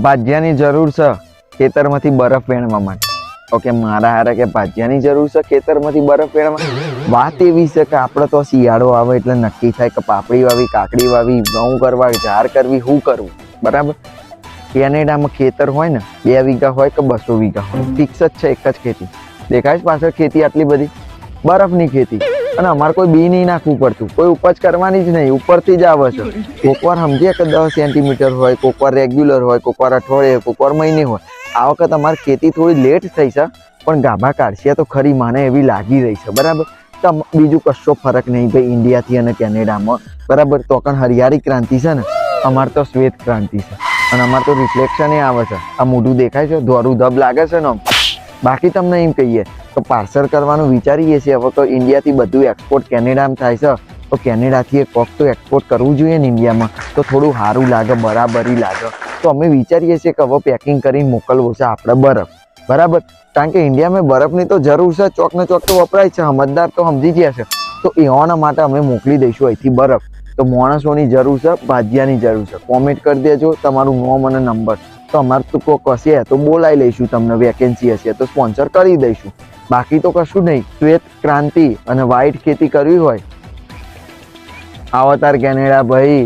ભાજ્યાની જરૂર છે, ખેતરમાંથી બરફ વેણવા માટે. ઓકે, મારા હારે કે ભાજ્યાની જરૂર છે, ખેતરમાંથી બરફ વેણવા? વાત એવી છે કે આપણે તો શિયાળો આવે એટલે નક્કી થાય કે પાપડી વાવી, કાકડી વાવી, ઘઉં કરવા, ઝાર કરવી શું કરવું? બરાબર? કેનેડામાં ખેતર હોય ને, બે વીઘા હોય કે બસો વીઘા હોય? ફિક્સ જ છે, એક જ ખેતી. દેખાય છે પાછળ ખેતી આટલી બધી? બરફની ખેતી. અને અમારે કોઈ બી નહીં નાખવું પડતું. કોઈ ઉપજ કરવાની જ નહીં, ઉપરથી જ આવે છે. કોક વાર સમજીએ કે દસ સેન્ટીમીટર હોય, કોક વાર રેગ્યુલર હોય, કોક વાર અઠવાડિયે, કોક વાર મહિને હોય. આ વખત અમારી ખેતી થોડી લેટ થઈ છે, પણ ગાભા કાઢશે તો ખરી માને એવી લાગી રહી છે. બરાબર? તો બીજું કશો ફરક નહીં ભાઈ, ઇન્ડિયાથી અને કેનેડામાં. બરાબર? તો પણ હરિયાળી ક્રાંતિ છે ને, અમારે તો શ્વેત ક્રાંતિ છે. અને અમારે તો રિફ્લેક્શન એ આવે છે. આ મોઢું દેખાય છે? ધોરું ધબ લાગે છે ને બાકી તમને એમ કહીએ, તો પાર્સલ કરવાનું વિચારીએ છીએ. હવે તો ઇન્ડિયાથી બધું એક્સપોર્ટ કેનેડામાં થાય છે. તો કેનેડાથી એક કોક તો એક્સપોર્ટ કરવું જોઈએ ને ઇન્ડિયામાં. તો થોડું સારું લાગે, બરાબરી લાગે. તો અમે વિચારીએ છીએ કે હવે પેકિંગ કરીને મોકલવું છે આપણે બરફ. બરાબર? કારણ કે ઇન્ડિયામાં બરફની તો જરૂર છે, ચોકને ચોક તો વપરાય છે. સમજદાર તો સમજી ગયા છે. તો એવાના માટે અમે મોકલી દઈશું અહીંથી બરફ. તો માણસોની જરૂર છે, ભાજિયાની જરૂર છે. કોમેન્ટ કરી દેજો, તમારું નોમ અને નંબર તો અમારે તો કોક હશે તો બોલાવી લઈશું તમને વેકેન્સી હશે તો સ્પોન્સર કરી દઈશું. બાકી તો કશું નહીં. શ્વેત ક્રાંતિ અને વ્હાઈટ ખેતી કરવી હોય. આવતાર કેનેડા ભાઈ.